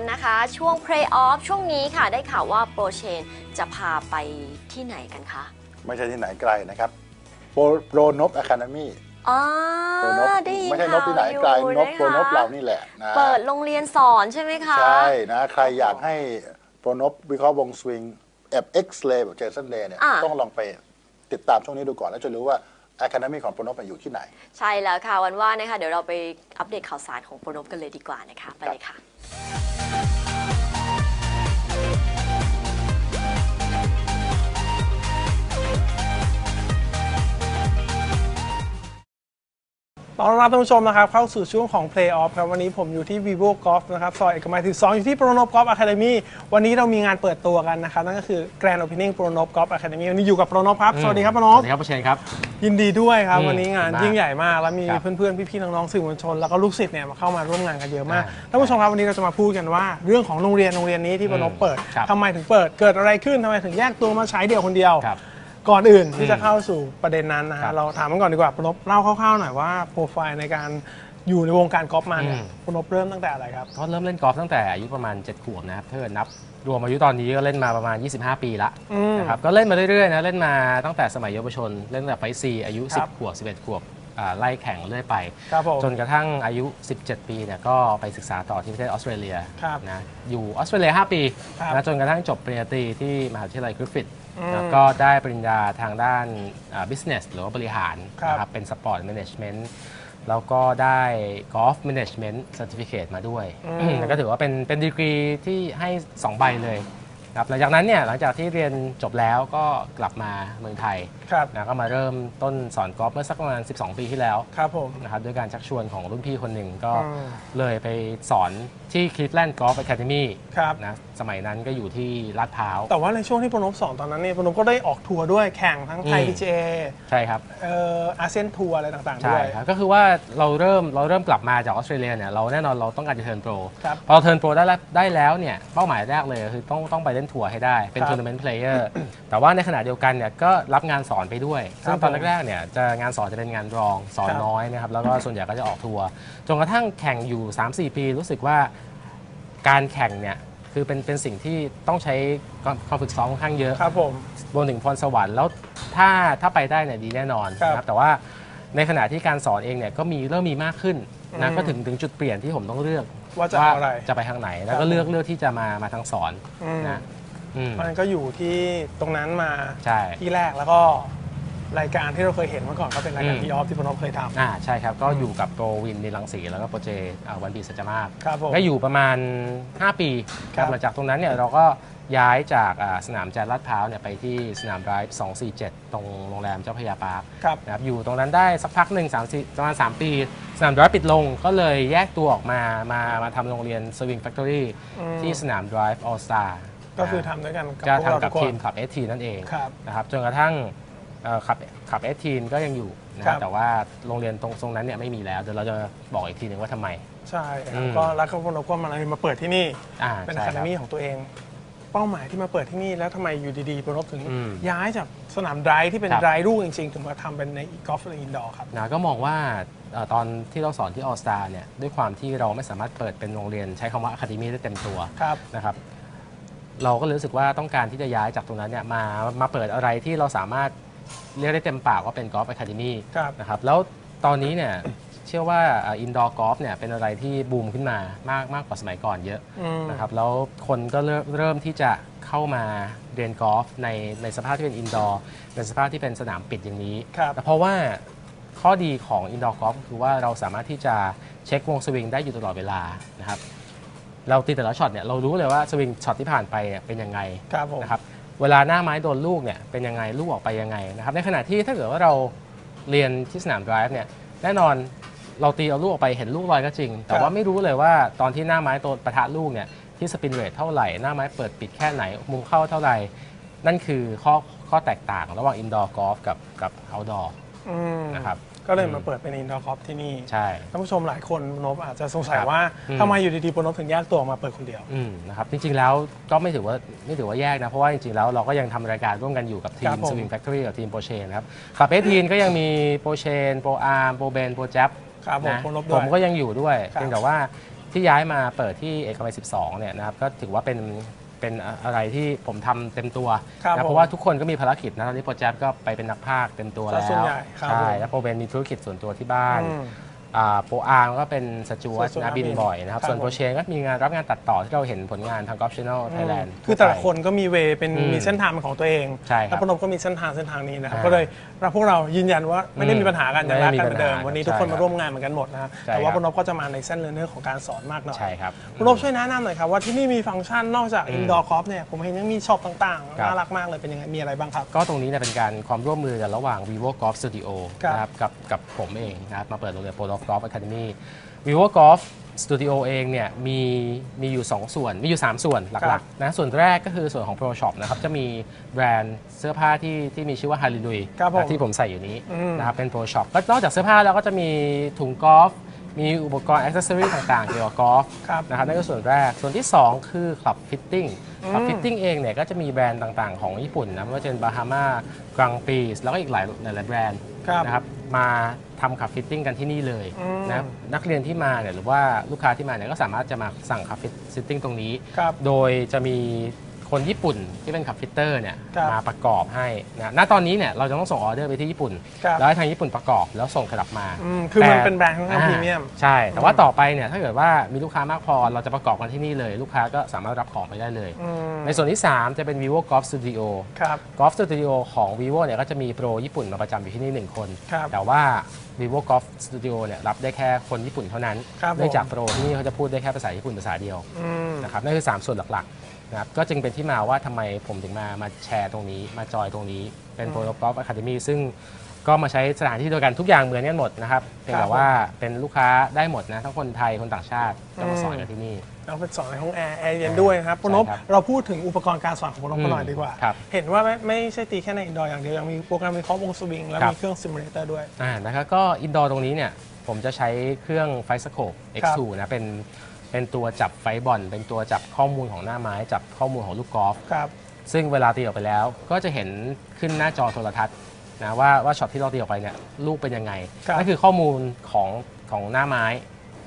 สู่ช่วงที่3กันนะคะ ช่วง Play Off ช่วงนี้ค่ะ ได้ข่าวว่าโปรเชนจะพาไปที่ไหนกันคะไม่ใช่ที่ไหนไกลนะครับโปรโปรนบอะคาเดมี่อ๋อโปรนบได้ยินไม่ใช่นบที่ไหนไกลข่าวนบโปรนบนะคะเรานี่แหละนะเปิดโรงเรียนสอนใช่ไหมคะใช่นะใครอยากให้โปรนบวิเคราะห์วงสวิงแอบเอ็กซ์เลย์แบบเจสันเดย์เนี่ยอะต้องลองไปติดตามช่วงนี้ดูก่อนแล้วจะรู้ว่าอะคาเดมี่ของโปรนบอยู่ที่ไหน ใช่แล้วค่ะวันว่านะคะเดี๋ยวเราไปอัปเดตข่าวสารของโปรนบกันเลยดีกว่านะคะไปเลยค่ะ ต้อนรับท่านผู้ชมนะครับเข้าสู่ช่วงของ Play Off ครับวันนี้ผมอยู่ที่ vivo golf นะครับซอยเอกมัย12 อยู่ที่ p r o n o p golf academy วันนี้เรามีงานเปิดตัวกันนะครับ นั่นก็คือ grand opening p r o n o p golf academy วันนี้อยู่กับ p r o n o p ครับ สวัสดีครับ p r o n ส o p วัสดีครับผู้เชนครับ ยินดีด้วยครับอืมวันนี้งานขอบคุณมากยิ่งใหญ่มาก แล้วมีครับเพื่อนๆ พี่ๆ น้องๆ สื่อมวลชน แล้วก็ลูกศิษย์เนี่ยมาเข้ามาร่วมงานกันเยอะมากอ่าท่านผู้ชมครับวันนี้เราจะมาพูดกันว่า เรื่องของโรงเรียนโรงเรียนนี้ที่ p r o n o p อืมเปิดครับทำไมถึงเปิดเกิดอะไรขึ้นทำไมถึงแยกตัวมาใช้เดี่ยวคนเดียวครับ ก่อนอื่นที่อืมจะเข้าสู่ประเด็นนั้นนะครัฮะบเราถามกันก่อนดีกว่าปนบเล่าคร่าวๆหน่อยว่าโปรไฟล์ในการอยู่ในวงการกอล์ฟมาเนี่ยอืมปนบเริ่มตั้งแต่อะไรครับก็เริ่มเล่นกอล์ฟตั้งแต่อายุประมาณ 7 ขวบนะครับถ้าเกิดนับรวมอายุตอนนี้ก็เล่นมาประมาณ 25 ปีละอืม นะครับ ก็เล่นมาเรื่อยๆนะ เล่นมาตั้งแต่สมัยเยาวชน เล่นตั้งแต่ไฟซีอายุ ครับ 10 ขวบ 11 ขวบอ่าไล่แข่งเรื่อยไป ครับผม จนกระทั่งอายุ 17 ปีเนี่ยก็ไปศึกษาต่อที่ประเทศออสเตรเลียครับนะ อยู่ออสเตรเลีย 5 ปีครับ นะจนกระทั่งจบปริญญาตรีที่มหาวิทยาลัยกริฟฟิธอืม แล้วก็ได้ปริญญาทางด้านอ่า business หรือว่าบริหารครับนะครับเป็น sport management แล้วก็ได้ golf management certificate มาด้วยอืมแล้วก็ถือว่าเป็นเป็นดีกรีที่ให้ 2 ใบเลย ครับหลังจากนั้นเนี่ยหลังจากที่เรียนจบแล้วก็กลับมาเมืองไทยครับนะก็มาเริ่มต้นสอนกอล์ฟเมื่อสักประมาณ 12 ปีที่แล้วครับผมนะครับด้วยการชักชวนของรุ่นพี่คนหนึ่งก็อืมเลยไปสอนที่ Cleveland Golf Academy ครับนะสมัยนั้นก็อยู่ที่ลาดพร้าว แต่ว่าในช่วงที่ปนบสอนตอนนั้นเนี่ยปนบก็ได้ออกทัวร์ด้วยแข่งทั้งไทยอืม PGA ใช่ครับเอ่ออาเซียนทัวร์อะไรต่างๆใช่ด้วยครับก็คือว่าเราเริ่มเราเริ่มกลับมาจากออสเตรเลียเนี่ยเราแน่นอนเราต้องการจะเทิร์นโปรครับพอเราเทิร์นโปรได้แล้วได้แล้วเนี่ยเป้าหมายแรกเลยคือต้องต้องไปเล่นทัวร์ให้ได้ เป็นครับทัวร์นาเมนต์เพลเยอร์แต่ว่าในขณะเดียวกันเนี่ยก็รับงานสอนไปด้วย ซึ่งตอนผมแรกๆเนี่ยจะงานสอนจะเป็นงานรองสอนครับน้อยนะครับแล้วก็ส่วนใหญ่ก็จะออกทัวร์จนกระทั่งแข่งอยู่ 3-4 ปี รู้สึกว่าการแข่งเนี่ยคือเป็นเป็นสิ่งที่ต้องใช้ความฝึกซ้อมค่อนข้างเยอะครับผมรวมถึงพรสวรรค์แล้วถ้าถ้าไปได้เนี่ยดีแน่นอนครับนะครับแต่ว่าในขณะที่การสอนเองเนี่ยก็มีเริ่มมีมากขึ้นอื นะมก็ถึงถึงจุดเปลี่ยนที่ผมต้องเลือกว่าจะเอาอะไรจะไปทางไหน แล้วครัก็บเลือกเลือกที่จะมามาทางสอนอืมนะอืมเพราะฉะนั้นก็อยู่ที่ตรงนั้นมาใช่ที่แรกแล้วก็รายการที่เราเคยเห็นเมื่อก่อนก็เป็นรายการอืมที่ออฟที่ปนบเคยทำอ่าใช่ครับ ก็อยู่กับโปรวินในรังสีแล้วก็โปรเจอ่าวันปีสัจจมาศครับผมก็อยู่ประมาณ 5 ปีคครัรับบหลังจากตรงนั้นเนี่ยเราก็ ย้ายจากอ่าสนามแจนลาดพร้าวเนี่ยไปที่สนามไดรฟ์247 ตรงโรงแรมเจ้าพระยาปาร์คครับ นะครับอยู่ตรงนั้นได้สักพักหนึ่งสามสี่ประมาณ 3 ปี สนามดรฟ์ปิดลงก็เลยแยกตัวออกมามามาทำโรงเรียน Swing Factory อืม ที่สนาม Drive All Star ก็คือทำด้วยกันกับก็พวกเราทำกัทุบกคทีน มขับ S ทีนั่นเองครับนะครับจนกระทั่งเอ่อขับขับ S ทีก็ยังอยู่นะคครัรับบ แต่ว่าโรงเรียนตรงตรงนั้นเนี่ยไม่มีแล้ว เดี๋ยวเราจะบอกอีกทีหนึ่งว่าทำไม ใช่คอืรับม ก็แล้วก็พวกเราก็มาเลยมาเปิดที่นี่ อ่าเป็นใช่อะคคาเดรับมี่ของตัวเอง เป้าหมายที่มาเปิดที่นี่แล้วทำไมอยู่ดีๆปนบถึง อืม ย้ายจากสนามไดรฟ์ที่เป็นครับ ไดรฟ์ลูกจริงๆ ถึงมาทำเป็นในกอล์ฟอินดอร์ครับ นะก็มองว่าเอ่อตอนที่เราสอนที่ All Star เนี่ยด้วยความที่เราไม่สามารถเปิดเป็นโรงเรียนใช้คำว่า Academy ได้เต็มตัวครับ นะครับ เราก็เลยรู้สึกว่าต้องการที่จะย้ายจากตรงนั้นเนี่ยมามาเปิดอะไรที่เราสามารถเรียกได้เต็มปากว่าเป็นกอล์ฟอะคาเดมี่ครับ นะครับแล้วตอนนี้เนี่ย เชื่อว่าอินดอร์กอล์ฟเนี่ยเป็นอะไรที่บูมขึ้นมามากมากกว่าสมัยก่อนเยอะอืมนะครับแล้วคนก็เริ่มเริ่มที่จะเข้ามาเรียนกอล์ฟในในสภาพที่เป็นอินดอร์ในสภาพที่เป็นสนามปิดอย่างนี้ครับแต่เพราะว่าข้อดีของอินดอร์กอล์ฟคือว่าเราสามารถที่จะเช็ควงสวิงได้อยู่ตลอดเวลานะครับเราตีแต่ละช็อตเนี่ยเรารู้เลยว่าสวิงช็อตที่ผ่านไปเนี่ยเป็นยังไงครับผมนะครับเวลาหน้าไม้โดนลูกเนี่ยเป็นยังไงลูกออกไปยังไงนะครับในขณะที่ถ้าเกิดว่าเราเรียนที่สนาม drive เนี่ยแน่นอน เราตีเอาลูกออกไปเห็นลูกลอยก็จริง แต่ครับว่าไม่รู้เลยว่าตอนที่หน้าไม้โดนปะทะลูกเนี่ยที่สปินเรทเท่าไหร่ หน้าไม้เปิดปิดแค่ไหน มุมเข้าเท่าไหร่ นั่นคือข้อข้อแตกต่างระหว่างอินดอร์กอล์ฟกับกับเอาท์ดอร์อืมนะครับ ก็เลยมาเปิดเป็นอินดอร์กอล์ฟที่นี่ใช่ ท่านผู้ชมหลายคนนบอาจจะสงสัยครับว่าอืม ทำไมอยู่ดีๆปนบถึงแยกตัวออกมาเปิดคนเดียว อืมนะครับจริงๆแล้วก็ไม่ถือว่าไม่ถือว่าแยกนะ เพราะว่าจริงๆแล้วเราก็ยังทำรายการร่วมกันอยู่กับทีครัม บผม Swing Factory กับทีมโปรเชนครับขับเอทีนก็ยังมีโปรเชนโปรอาร์มโปรเบนโปรแจ๊บ ครับผมนะปนบผด้วยมก็ยังอยู่ด้วยครับ เพียงแต่ว่าที่ย้ายมาเปิดที่เอกมัย12 เนี่ยนะครับก็ถือว่าเป็นเป็นอะไรที่ผมทำเต็มตัวครับนะผมเพราะว่าทุกคนก็มีภารกิจนะตอนนี้โปรแจบก็ไปเป็นนักพากย์เต็มตัวซะแล้วส่วนใหญ่ครับใช่ผมแล้วโปรเบนมีธุรกิจส่วนตัวที่บ้าน อืม อ่าโปรอาร์มก็เป็นสจวตสจวตนะบินบินบ่อยนะครับ ครับส่วนผม โปรเชนก็มีงานรับงานตัดต่อที่เราเห็นผลงานทางกอล์ฟช n น l ไทยแลนด์ คือแต่ละคนก็มีเวย์เป็นอืมมีเส้นทางเป็นของตัวเองใช่ครับแล้วพนมก็มีเส้นทางเส้นทางนี้นะครับ อ่าก็เลยเราพวกเรายืนยันว่าไม่ได้อืมมีปัญหากันยังรักกันเหมือนเดิม ไม่ได้มีปัญหาวันนี้ทุกคนใช่ครัมาบร่วมงานเหมือนกันหมดนะครับใช่แต่ว่าครับพนมก็จะมาในเส้นเรื่องของการสอนมากหน่อย ใช่ครับพนมช่วยแนะนำหน่อยครับ ว่าที่นี่มีฟังก์ชันนอกจากอืมอินดอร์กอล์ฟเนี่ย ผมเห็นยังมีช็อปต่างๆครับน่ารักมากเลยเป็นยังไง มีอะไรบ้างครับ ก็ตรงนี้เนี่ยเป็นการความร่วมมือกันระหว่าง vivo golf studio ครับ นะครับกับกับผมเองนะครับมาเปิดโรงเรียน Pro Golf Golf Academy vivo golf studio เองเนี่ยมีมีอยู่ 2 ส่วน มีอยู่ 3 ส่วนหครัลักบๆนะส่วนแรกก็คือส่วนของ Pro Shop นะครับ จะมีแบรนด์เสื้อผ้าที่ที่มีชื่อว่า h a r l e y l u i ครับผมที่ผมใส่อยู่นี้อืมนะครับเป็น Pro Shop ก็นอกจากเสื้อผ้าแล้วก็จะมีถุงกอล์ฟมีอุปกรณ์อ c เซสซอรีต่างๆ เกี่ยวกับกอล์ฟครับนะครับนั่นก็ส่วนแรกส่วนที่ 2 คือ Club Fitting Club Fitting เองเนี่ยก็จะมีแบรนด์ต่างๆ ของญี่ปุ่นนะไม่ว่าจะเป็นบาฮาม่ากรังปีแล้วก็อีกหลายหลายๆแบรนด์ครับนะครับ มาทำขับฟิตติ้งกันที่นี่เลยอืมนะครับนักเรียนที่มาเนี่ยหรือว่าลูกค้าที่มาเนี่ยก็สามารถจะมาสั่งขับฟิตติ้งตรงนี้ ครับ โดยจะมี คนญี่ปุ่นที่เป็นขับฟิตเตอร์เนี่ยครับมาประกอบให้นะณตอนนี้เนี่ยเราจะต้องส่งออเดอร์ไปที่ญี่ปุ่น ครับแล้วให้ทางญี่ปุ่นประกอบแล้วส่งกลับมาอืมคือมันแต่เป็นแบรนด์ค่อนข้างพรีเมียม ใช่ แต่ว่าต่อไปเนี่ยถ้าเกิดว่ามีลูกค้ามากพอเราจะประกอบกันที่นี่เลย ลูกค้าก็สามารถรับของไปได้เลย อืมในส่วนที่ 3 จะเป็น vivo golf studio ครับ golf studio ของ vivo เนี่ยก็จะมีโปรญี่ปุ่นมาประจำอยู่ที่นี่หนึ่งคน ครับแต่ว่า vivo golf studio เนี่ยรับได้แค่คนญี่ปุ่นเท่านั้น ครับผม เนื่องจากโปรที่นี่เขาจะพูดได้แค่ภาษาญี่ปุ่นภาษาเดียวอืม นะครับนั่นคือ 3 ส่วนหลักๆนะครับก็จึงเป็นที่มาว่าทำไมผมถึงมามาแชร์ตรงนี้มาจอยตรงนี้เป็น Pro Golf Academy ซึ่ง ก็มาใช้สถานที่เดียวกันทุกอย่างเหมือนกันหมดนะครับเพียงครัแต่บว่าเป็นลูกค้าได้หมดนะทั้งคนไทยคนต่างชาติก็มาสอนกันที่นี่เราไปสอนในห้องแอร์แอร์เย็นด้วยนะครับพนพใช่ครับเราพูดถึงอุปกรณ์การสอนของพนพกันหน่อยอืมดีกว่าครับเห็นว่าไม่ไม่ใช่ตีแค่ในอินดอร์อย่างเดียว ยังมีโปรแกรมวิเคราะห์วงสวิงแล้วครับมีเครื่องซิมูเลเตอร์ด้วยอ่านะครับก็อินดอร์ตรงนี้เนี่ยผมจะใช้เครื่องไฟสโคป X2 นะเป็นเป็นตัวจับไฟบอลเป็นตัวจับข้อมูลของหน้าไม้จับข้อมูลของลูกกอล์ฟครับซึ่งเวลาตีออกไปแล้ว ก็จะเห็นขึ้นหน้าจอโทรทัศน์ นะว่าว่าช็อตที่เราตีออกไปเนี่ยลูกเป็นยังไงครับ นั่นคือข้อมูลของของหน้าไม้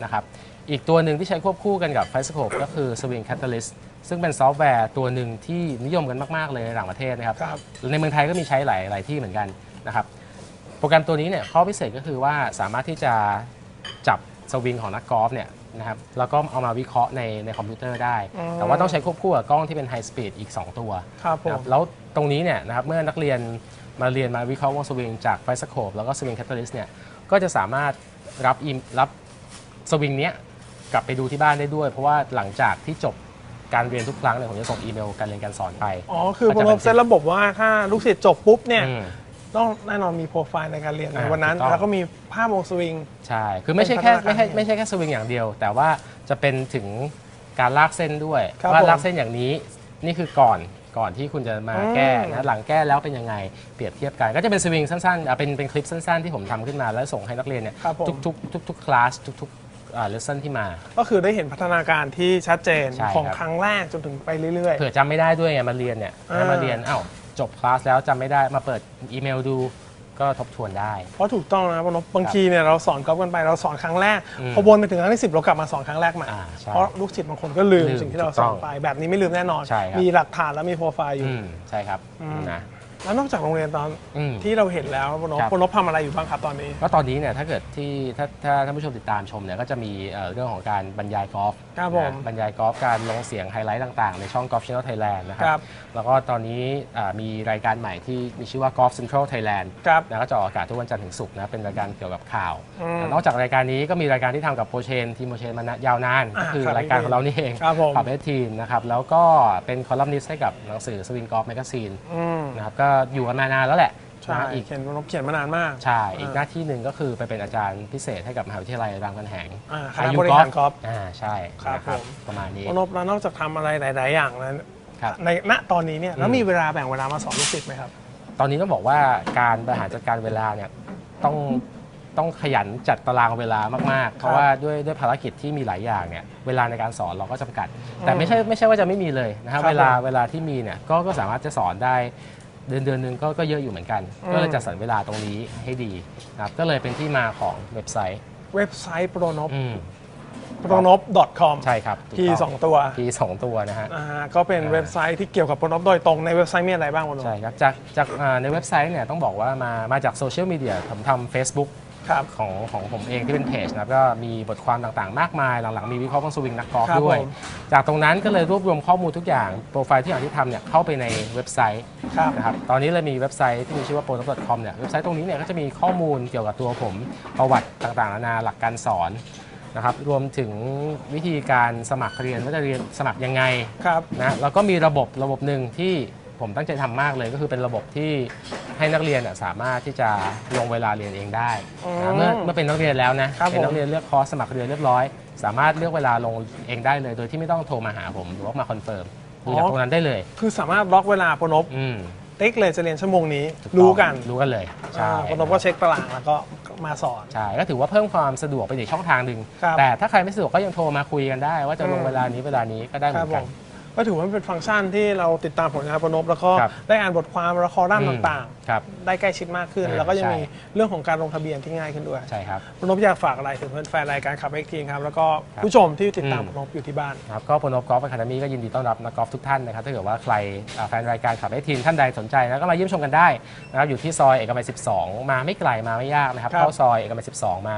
นะครับอีกตัวหนึ่งที่ใช้ควบคู่กันกับไฟสโคปก็คือ Swing Catalyst ซึ่งเป็นซอฟต์แวร์ตัวหนึ่งที่นิยมกันมาก ๆ เลยในต่างประเทศนะครับ ครับ ในเมืองไทยก็มีใช้หลายหลายที่เหมือนกันนะครับโปรแกรมตัวนี้เนี่ยข้อพิเศษก็คือว่าสามารถที่จะจับสวิงของนักกอล์ฟเนี่ยนะครับแล้วก็เอามาวิเคราะห์ในในคอมพิวเตอร์ได้ อืม แต่ว่าต้องใช้ควบคู่กับกล้องที่เป็นไฮสปีดอีก 2 ตัวครับผนะคม รับแล้วตรงนี้เนี่ยนะครับเมื่อนักเรียน มาเรียนมาวิเคราะห์วงสวิงจากไฟสโคปแล้วก็สวิงแคตตาลิสเนี่ยก็จะสามารถรับอีมรับสวิงเนี้ยกลับไปดูที่บ้านได้ด้วย เพราะว่าหลังจากที่จบการเรียนทุกครั้งเนี่ยผมจะส่งอีเมลการเรียนการสอนไป อ๋อ คือพก็จะนเป็พนเซตระบบว่าถ้าลูกศิษย์จบปุ๊บเนี่ยอืมต้องแน่นอนมีโปรไฟล์ในการเรียนในอ่าวันนั้นถูกต้องแล้วก็มีภาพวงสวิง ใช่ คือไม่ใช่แค่เป็นพัฒนาการไม่ใช่ไม่ใช่แค่สวิงอย่างเดียว แต่ว่าจะเป็นถึงการลากเส้นด้วยครับว่าผมลากเส้นอย่างนี้นี่คือก่อน ก่อนที่คุณจะมาอืมแก้นะหลังแก้แล้วเป็นยังไงเปรียบเทียบกันก็จะเป็นสวิงสั้นๆอะเป็นเป็นคลิปสั้นๆที่ผมทำขึ้นมาแล้วส่งให้นักเรียนเนี่ยครับผม ทุกๆทุกๆคลาสทุกๆเลสเซนที่มา ก็คือได้เห็นพัฒนาการที่ชัดเจนใช่ของครับ ครั้งแรกจนถึงไปเรื่อย เผื่อจำไม่ได้ด้วยไงมาเรียนเนี่ยอ่าให้มาเรียนอ้าวจบคลาสแล้วจำไม่ได้มาเปิดอีเมลดู ก็ทบทวนได้ๆเพราะถูกต้องนะพนพบางทีเนี่ยเราสอนกอล์ฟกันไปเราสอนครั้งแรกอืมพอวนไปถึงครั้งที่สิบเรากลับมาสอนครั้งแรกใหม่อ่าใช่เพราะลูกศิษย์บางคนก็ลืมลืมสิ่งที่เราถูกสต้ออนงไป แบบนี้ไม่ลืมแน่นอน ใช่ครับ มีหลักฐานและมีโปรไฟล์อยู่ อืมใช่ครับอืมนะ แล้วนอกจากโรงเรียนตอนอืม ที่เราเห็นแล้วพนพครับพนพทำอะไรอยู่บ้างครับตอนนี้ ก็ตอนนี้เนี่ยถ้าเกิดที่ถ้าถ้าท่านผู้ชมติดตามชมเนี่ยก็จะมีเอ่อเรื่องของการบรรยายกอล์ฟครับผมนะบรรยายกอล์ฟการลงเสียงไฮไลท์ต่างๆ ในช่อง Golf Channel Thailand นะคครัรับ บ แล้วก็ตอนนี้อ่ามีรายการใหม่ที่มีชื่อว่า Golf Central Thailand ครับ นะก็จะออกอากาศทุกวันจันทร์ถึงศุกร์นะเป็นรายการเกี่ยวกับข่าวอืมนอกจากรายการนี้ก็มีรายการที่ทำกับโปรเชนทีมโปรเชนมานานยาวนานอ่าก็คือครับรายการของเรานี่เองครับผม ขับเอทีมนะครับแล้วก็เป็นคอลัมนิสต์ให้กับหนังสือ Swing Golf Magazine อืม นะครับก็อยู่กันมานานแล้วแหละใช่นะอีกเขียนพนพเขียนมานานมาก ใช่อีกหน้าที่หนึ่งก็คือไปเป็นอาจารย์พิเศษให้กับมหาวิทยาลัยรามคำแหงอ่าคณะบริหารกอล์ฟอ่าใช่ครับนะผม ประมาณนี้พนพแล้วนอกจากทำอะไรหลาย ๆ อย่างแล้วครับในณตอนนี้เนี่ยแล้วอืม มีเวลาแบ่งเวลามาสอนลูกศิษย์ไหมครับ ตอนนี้ต้องบอกว่าการบริหารจัดการเวลาเนี่ยต้องต้องขยันจัดตารางเวลามาก ๆ เพราะว่าด้วยด้วยภารกิจที่มีหลายอย่างเนี่ยเวลาในการสอนเราก็จำกัด แต่ไม่ใช่ไม่ใช่ว่าจะไม่มีเลยนะครับครับเวลาผม เวลาที่มีเนี่ยก็ก็สามารถจะสอนได้ เดือนเดือนหนึงก็ก็เยอะอยู่เหมือนกัน อืม ก็เลยจัดสรรเวลาตรงนี้ให้ดีนะครับก็เลยเป็นที่มาของเว็บไซต์เว็บไซต์โปรนพอืม p r o n o p .com ใช่ครับถูก P ต้สองตัว P สองตัวนะฮะ อ่าก็เป็นเว็บไซต์ที่เกี่ยวกับ p r o n o p โดยตรงในเว็บไซต์มีอะไรบ้างคุณโนใช่ครับจากจากอ่าในเว็บไซต์เนี่ยต้องบอกว่ามามาจากโซเชียลมีเดียผมทำ Facebook ครับของของผมเองที่เป็นเพจนะครับก็มีบทความต่างๆ มากมายหลังๆมีวิเคราะห์วงสวิงนักกอล์ฟครับด้วย ผม จากตรงนั้นก็เลยรวบรวมข้อมูลทุกอย่างโปรไฟล์ที่อย่างที่ทำเนี่ยเข้าไปในเว็บไซต์ครับ นะครับตอนนี้เลยมีเว็บไซต์ที่มีชื่อว่า p r o n o p c o m เนี่ยเว็บไซต์ตรงนี้เนี่ยก็จะมีข้อมูลเกี่ยวกับตัวผมประวัติต่างๆนานาหลักการสอนนะครับรวมถึงวิธีการสมัครเรียนว่าจะเรียนสมัครยังไง ครับ นะแล้วก็มีระบบระบบหนึ่งที่ ผมตั้งใจทำมากเลยก็คือเป็นระบบที่ให้นักเรียนน่ะสามารถที่จะลงเวลาเรียนเองได้อืมนะเมื่อเมื่อเป็นนักเรียนแล้วนะครับเป็นนัผมกเรียนเลือกคอร์สสมัครเรียนเรียบร้อย สามารถเลือกเวลาลงเองได้เลย โดยที่ไม่ต้องโทรมาหาผมหรือว่ามาคอนเฟิร์มดูจากตรงนั้นได้เลย คือสามารถล็อกเวลาโปรนบอืมติ๊กเลยจะเรียนชั่วโมงนี้ถูต้องรู้กันรู้กันเลยใช่โปรนบก็เช็คตารางแล้วก็มาสอนใช่ก็ถือว่าเพิ่มความสะดวกไปอีกช่องทางหนึ่งครับแต่ถ้าใครไม่สะดวกก็ยังโทรมาคุยกันได้ ว่าจะลงอืมเวลานี้เวลานี้ก็ได้เหคมืรัอบนผกันม ก็ถือว่าเป็นฟังก์ชันที่เราติดตามผลงานโปรนบแล้วก็ครับได้อ่านบทความและคอลัมน์อืมต่างครับๆ ได้ใกล้ชิดมากขึ้นอ่าแล้วก็ยังใช่ มีเรื่องของการลงทะเบียนที่ง่ายขึ้นด้วยใช่ครับโปรนบอยากฝากอะไรถึงแฟนๆรายการขับเอ็กทีครับแล้วก็ครับผู้ชมที่ติดตามอืมโปรนบอยู่ที่บ้าน ครับก็โปรโนกอล์ฟอะคาเดมี่ก็ยินดีต้อนรับนักกอล์ฟทุกท่านนะครับถ้าเกิดว่าใครอ่าแฟนรายการขับไอทีนท่านใดสนใจนะก็มาเยี่ยมชมกันได้นะครับอยู่ที่ซอยเอกมัย 12 มาไม่ไกลมาไม่ยากนะครับครับ เข้าซอยเอกมัย 12 มา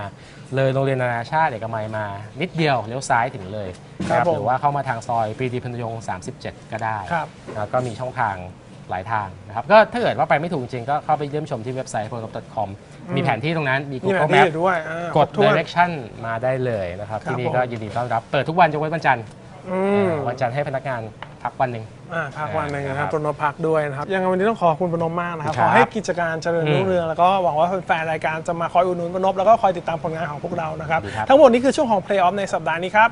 เลยโรงเรียนนานาชาติเอกมัยมานิดเดียวเลี้ยวซ้ายถึงเลยนะ ครับหรือว่าเข้ามาทางซอยปรีดีพนยงค์37 ก็ได้ครับ แล้วก็มีช่องทางหลายทางนะครับ ก็ถ้าเกิดว่าไปไม่ถูกจริงๆก็เข้าไปเยี่ยมชมที่เว็บไซต์ p r o n o p c o m มีแผนที่ตรงนั้นมี นี่แบบ Google นี้ Map อยู่ด้วยอ่ากด ครบถ้วน direction มาได้เลยนะครับ ครับที่นี่ผมก็ยินดีต้อนรับ เปิดทุกวันยกเว้นวันจันทร์อืมวันจันทร์ให้พนักงานพักวันหนึ่ง อ่าพักวันหนึ่งนะคครัรับบปรนบพักด้วยนะครับ ยังไงวันนี้ต้องขอบคุณปรนบมากนะครับครัขบอให้กิจการเจริญอืมรุ่งเรือง แล้วก็หวังว่าแฟนๆรายการจะมาคอยอุดหนุนปรนบแล้วก็คอยติดตามผลงานของพวกเรานะครับ ดีครับ ทั้งหมดนี้คือช่วงของ Play Off ในสัปดาห์นี้ครับ